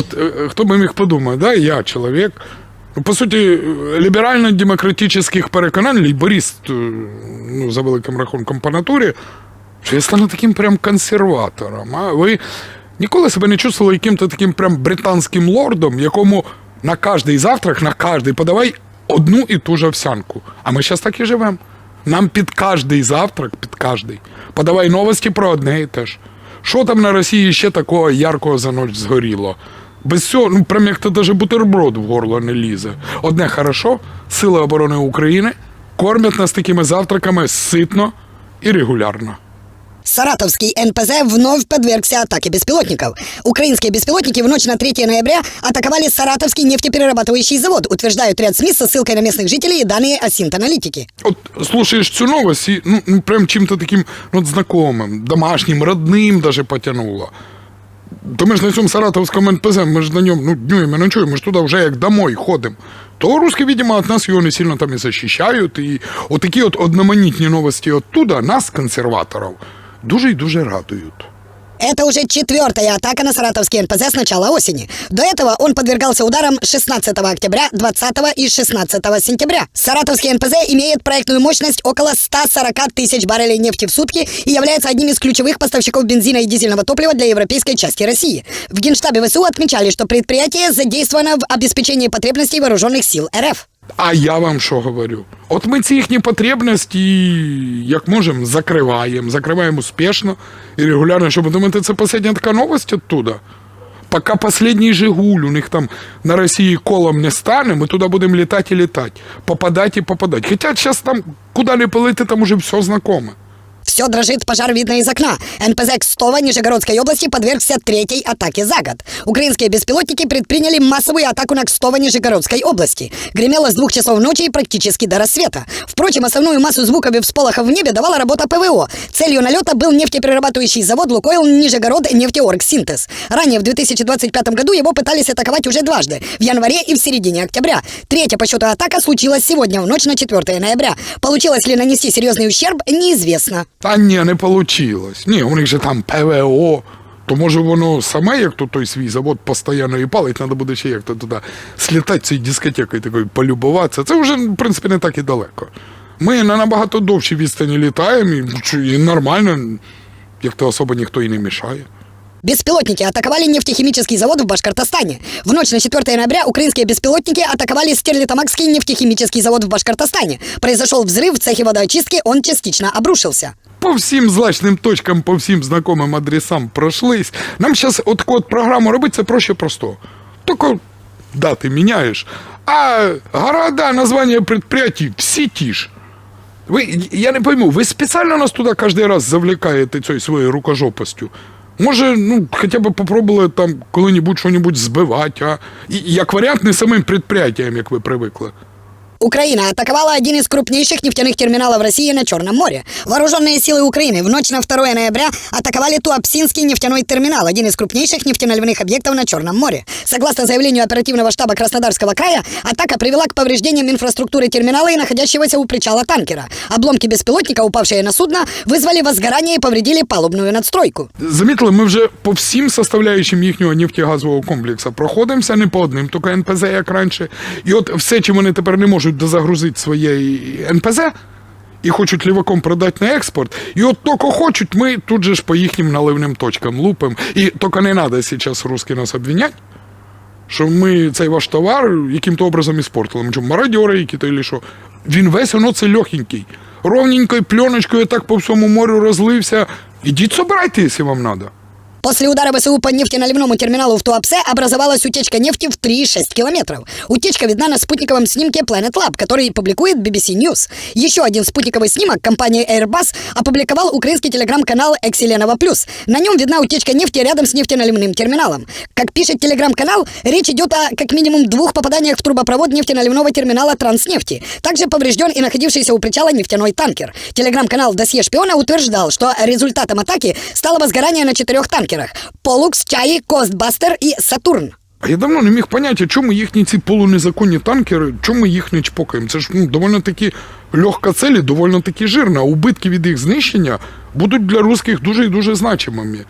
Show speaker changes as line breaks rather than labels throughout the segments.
От е, хто би міг подумати, да, я чоловік. Ну, по суті, ліберально-демократичних переконань, лейборист, е, ну, за великим рахунком по натурі, що я стану таким прям консерватором. А ви ніколи себе не чувствували яким-то таким прям британським лордом, якому на кожний завтрак, на кожний подавай одну і ту же овсянку. А ми зараз так і живемо. Нам під кожний завтрак, під кожний, подавай новості про одне і те ж. Що там на Росії ще такого яркого за ніч згоріло? Без цього, ну прям як то даже бутерброд в горло не лізе. Одне хорошо, Сили оборони України кормять нас такими завтраками ситно і регулярно.
Саратовский НПЗ вновь подвергся атаке беспилотников. Украинские беспилотники в ночь на 3 ноября атаковали Саратовский нефтеперерабатывающий завод, утверждают ряд СМИ со ссылкой на местных жителей и данные Асинт-аналитики.
От слушаєш цю новость і ну, ну прям чим-то таким ну, от знакомим, домашнім, родним даже потянуло. То ми ж на цьому Саратовському НПЗ, ми ж на ньому ну, днюємо, ночуємо, ми ж туди вже як домой ходимо. То русські, видимо, від нас його не сильно там і захищають. І отакі от одноманітні новості оттуда, нас, консерваторів, дуже і дуже радують.
Это уже четвертая атака на Саратовский НПЗ с начала осени. До этого он подвергался ударам 16 октября, 20 и 16 сентября. Саратовский НПЗ имеет проектную мощность около 140 тысяч баррелей нефти в сутки и является одним из ключевых поставщиков бензина и дизельного топлива для европейской части России. В Генштабе ВСУ отмечали, что предприятие задействовано в обеспечении потребностей вооруженных сил РФ.
А я вам що говорю? От ми ці їхні потребності, як можемо, закриваємо, закриваємо успішно і регулярно, щоб ви думаєте, це последня така новость оттуда. Поки последній Жигуль у них там на Росії колом не стане, ми туди будемо літати і літати, попадати і попадати. Хоча зараз там куди не полити, там уже все знакоме.
Все дрожит, пожар видно из окна. НПЗ Кстово Нижегородской области подвергся третьей атаке за год. Украинские беспилотники предприняли массовую атаку на Кстово Нижегородской области. Гремело с двух часов ночи и практически до рассвета. Впрочем, основную массу звуков и всполохов в небе давала работа ПВО. Целью налета был нефтеперерабатывающий завод «Лукойл Нижегород Нефтеорг Синтез». Ранее, в 2025 году, его пытались атаковать уже дважды. В январе и в середине октября. Третья по счету атака случилась сегодня, в ночь на 4 ноября. Получилось ли нанести серьезный ущерб, неизвестно.
Та ні, не вийшло. Ні, у них же там ПВО. То може воно саме, як то той свій завод постійно і палить, треба буде ще як то туди слітати цією дискотекою такою полюбуватися. Це вже, в принципі, не так і далеко. Ми на набагато довшій відстані літаємо, і, і нормально, як то особо ніхто і не мішає.
Беспилотники атаковали нефтехимический завод в Башкортостане. В ночь на 4 ноября украинские беспилотники атаковали Стерлитамакский нефтехимический завод в Башкортостане. Произошел взрыв в цехе водоочистки, он частично обрушился.
По всім злачним точкам, по всім знайомим адресам пройшлись. Нам зараз от от програму робити це проще простого. Тільки дати міняєш, а города, названня предприятий всі ті ж. Ви, я не пойму, ви спеціально нас туди кожен раз завлікаєте цією своєю рукожопостю? Може, ну, хоча б попробували там коли-небудь що-небудь збивати, а? І, як варіант, не самим предприятиям, як ви привикли.
Украина атаковала один из крупнейших нефтяных терминалов России на Черном море. Вооруженные силы Украины в ночь на 2 ноября атаковали Туапсинский нефтяной терминал, один из крупнейших нефтеналивных объектов на Черном море. Согласно заявлению оперативного штаба Краснодарского края, атака привела к повреждениям инфраструктуры терминала и находящегося у причала танкера. Обломки беспилотника, упавшие на судно, вызвали возгорание и повредили палубную надстройку.
Замітили, ми вже по всім составляючим їхнього нефтегазового комплексу проходимося не по одним, тільки НПЗ, як раніше. І от все, чим вони тепер не можуть дозагрузити своє НПЗ, і хочуть ліваком продати на експорт. І от тільки хочуть, ми тут же ж по їхнім наливним точкам лупимо. І тільки не треба зараз русські нас обвиняти, що ми цей ваш товар яким-то образом іспортили. Ми що, мародьори які-то или що. Він весь воно це легенький. Ровненькою пленочкою так по всьому морю розлився. Ідіть собирайте, якщо вам треба.
После удара ВСУ по нефтеналивному терминалу в Туапсе образовалась утечка нефти в 3,6 километров. Утечка видна на спутниковом снимке Planet Lab, который публикует BBC News. Еще один спутниковый снимок компании Airbus опубликовал украинский телеграм-канал Экселенова Плюс. На нем видна утечка нефти рядом с нефтеналивным терминалом. Как пишет телеграм-канал, речь идет о как минимум двух попаданиях в трубопровод нефтеналивного терминала Транснефти. Также поврежден и находившийся у причала нефтяной танкер. Телеграм-канал «Досье шпиона» утверждал, что результатом атаки стало возгорание на четырех танкерах Полукс, Чаи, Костбастер и Сатурн.
А я давно не міг поняти, чому їхні ці полунезаконні танкери, чому їх не чпокаємо. Це ж ну, доволі таки легка цель і доволі таки жирна. А убитки від їх знищення будуть для русських дуже і дуже значимими.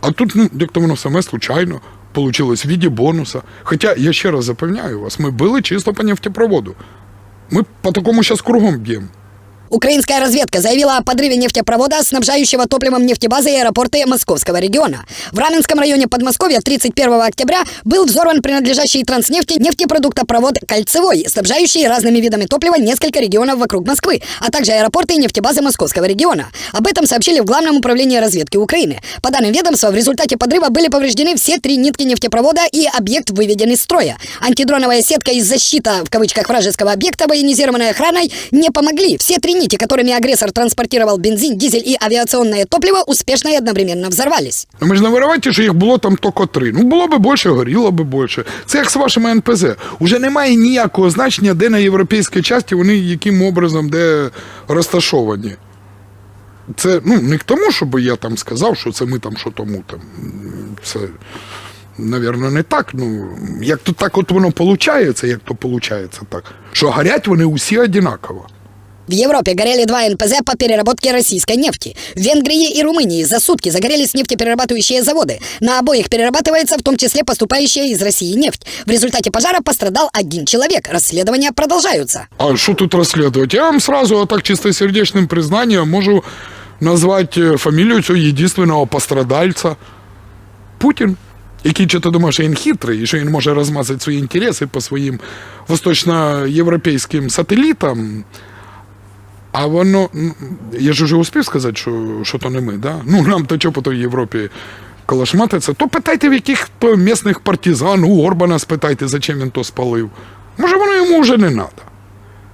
А тут, ну, як то воно саме случайно. получилось в виде бонуса. Хотя, я ще раз запевняю вас, мы были чисто по нефтепроводу. Мы по такому сейчас кругом бьем.
Украинская разведка заявила о подрыве нефтепровода, снабжающего топливом нефтебазы и аэропорты Московского региона. В Раменском районе Подмосковья 31 октября был взорван принадлежащий транснефти нефтепродуктопровод «Кольцевой», снабжающий разными видами топлива несколько регионов вокруг Москвы, а также аэропорты и нефтебазы Московского региона. Об этом сообщили в Главном управлении разведки Украины. По данным ведомства, в результате подрыва были повреждены все три нитки нефтепровода и объект выведен из строя. Антидроновая сетка и защита, в кавычках, вражеского объекта, военизированной охраной, не помогли. Все три нити, которыми агрессор транспортировал бензин, дизель и авиационное топливо, успешно и одновременно взорвались.
Ми ж не виривайте, що їх було там тільки три. Ну, було би більше, горіло би більше. Це як з вашими НПЗ. Уже немає ніякого значення, де на європейській часті вони яким образом де розташовані. Це ну, не к тому, щоб я там сказав, що це ми там, що тому там. Це, навірно, не так. Ну, як то так от воно виходить, як то виходить так, що горять вони усі одинаково.
В Европе горели два НПЗ по переработке российской нефти. В Венгрии и Румынии за сутки загорелись нефтеперерабатывающие заводы. На обоих перерабатывается в том числе поступающая из России нефть. В результате пожара пострадал один человек. Расследования продолжаются.
А что тут расследовать? Я вам сразу, а так чистосердечным признанием, можу назвать е, фамілію цього єдинственного пострадальця Путін. Який чи ти думаєш, що він хитрий, і що він може розмазати свої інтереси по своїм восточноєвропейським сателітам. А воно, ну, я ж вже успів сказати, що, що то не ми, да? Ну, нам то чого по той Європі калашматиться, то питайте в яких то місних партизан, у Орбана спитайте, зачем він то спалив. Може, воно йому вже не треба.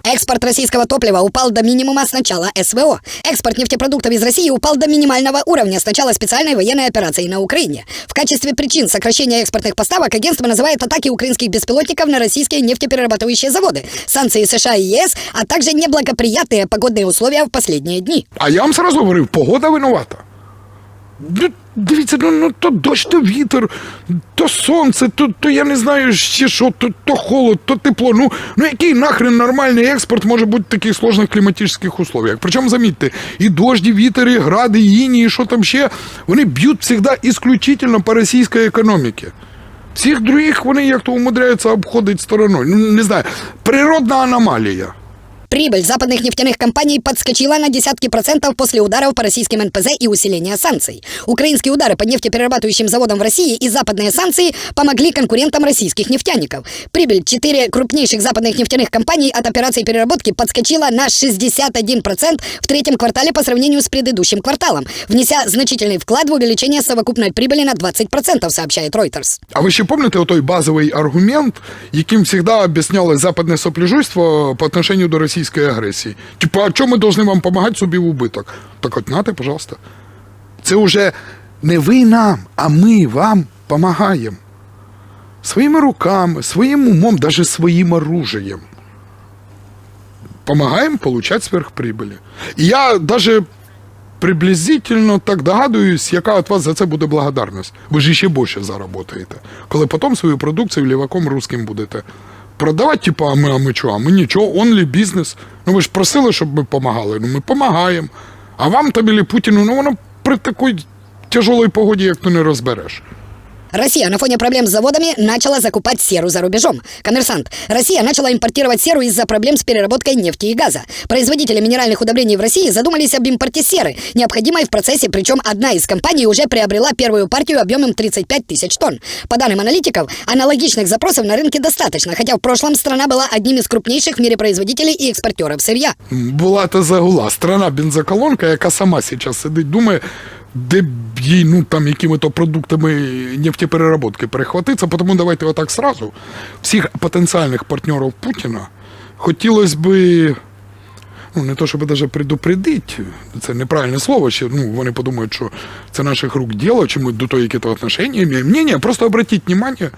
Экспорт российского топлива упал до минимума с начала СВО. Экспорт нефтепродуктов из России упал до минимального уровня с начала специальной военной операции на Украине. В качестве причин сокращения экспортных поставок агентство называет атаки украинских беспилотников на российские нефтеперерабатывающие заводы, санкции США и ЕС, а также неблагоприятные погодные условия в последние дни.
А я вам сразу говорив, погода винувата. Дивіться, ну, ну то дощ, то вітер, то сонце, то, то я не знаю ще що, то, то холод, то тепло. Ну, ну який нахрен нормальний експорт може бути в таких сложних кліматичних условиях? Причому, замітьте, і дощ, і вітер, і гради, і іні, і що там ще, вони б'ють завжди исключительно по російській економіці. Всіх других вони як-то умудряються обходити стороною. Ну, не знаю, природна аномалія.
Прибыль западных нефтяных компаний подскочила на десятки процентов после ударов по российским НПЗ и усиления санкций. Украинские удары по нефтеперерабатывающим заводам в России и западные санкции помогли конкурентам российских нефтяников. Прибыль четыре крупнейших западных нефтяных компаний от операций переработки подскочила на 61% в третьем квартале по сравнению с предыдущим кварталом, внеся значительный вклад в увеличение совокупной прибыли на 20%, сообщает Reuters.
А ви ще пам'ятаєте той базовий аргумент, яким завжди об'ясняли западне сопляжуйство по отношению до російської агресії? Типа, а чому ми повинні вам допомагати собі в убиток? Так от нате, пожалуйста. Це вже не ви нам, а ми вам допомагаємо. Своїми руками, своїм умом, даже своїм оружием. Помогаем получать сверхприбыли. І я даже приблизительно так догадуюсь, яка от вас за це буде благодарність. Ви ж ще більше заработаєте. Коли потім свою продукцію ліваком русським будете продавати, типу, а ми, а ми чого? А ми нічого, онлі бізнес. Ну ви ж просили, щоб ми допомагали. Ну ми допомагаємо. А вам или Путіну, ну воно при такій тяжелій погоді, як то не розбереш.
Россия на фоне проблем с заводами начала закупать серу за рубежом. Коммерсант. Россия начала импортировать серу из-за проблем с переработкой нефти и газа. Производители минеральных удобрений в России задумались об импорте серы, необходимой в процессе, причем одна из компаний уже приобрела первую партию объемом 35 тысяч тонн. По данным аналитиков, аналогичных запросов на рынке достаточно, хотя в прошлом страна была одним из крупнейших в мире производителей и экспортеров сырья.
Була та загула страна бензоколонка, яка сама зараз сидить, думає, де б їй ну там якими то продуктами нефтепереработки перехватитися. Тому давайте отак сразу. Всіх потенціальних партнерів Путіна хотілося би. Ну, не то, щоб даже предупредить, це неправильне слово, ще ну, вони подумають, що це наших рук діло, чи ми до того якісь отношения маємо. Ні, ні, просто обратіть внимание,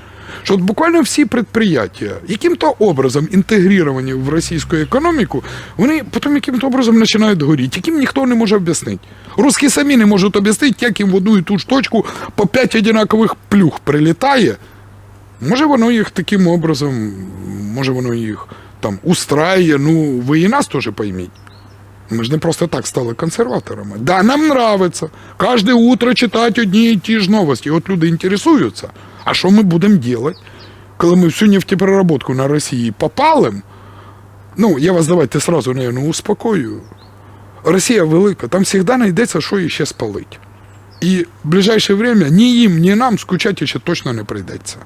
що от буквально всі предприятия, яким-то образом інтегровані в російську економіку, вони потім яким-то образом починають горіти, яким ніхто не може об'яснити. Русські самі не можуть об'яснити, як їм в одну і ту ж точку по п'ять одинакових плюх прилітає. Може, воно їх таким образом, може, воно їх там устраює. Ну, ви і нас теж пойміть. Мы же не просто так стали консерваторами. Да, нам нравится. Каждое утро читать одні і ті ж новості. От люди інтересуються. А що ми будемо робити, коли ми всю нефтепереработку на Росії попалим? Ну, я вас давайте сразу, наверное, успокою. Росія велика, там завжди знайдеться, що її ще спалить. І в ближайше время ні їм, ні нам скучати ще точно не прийдеться.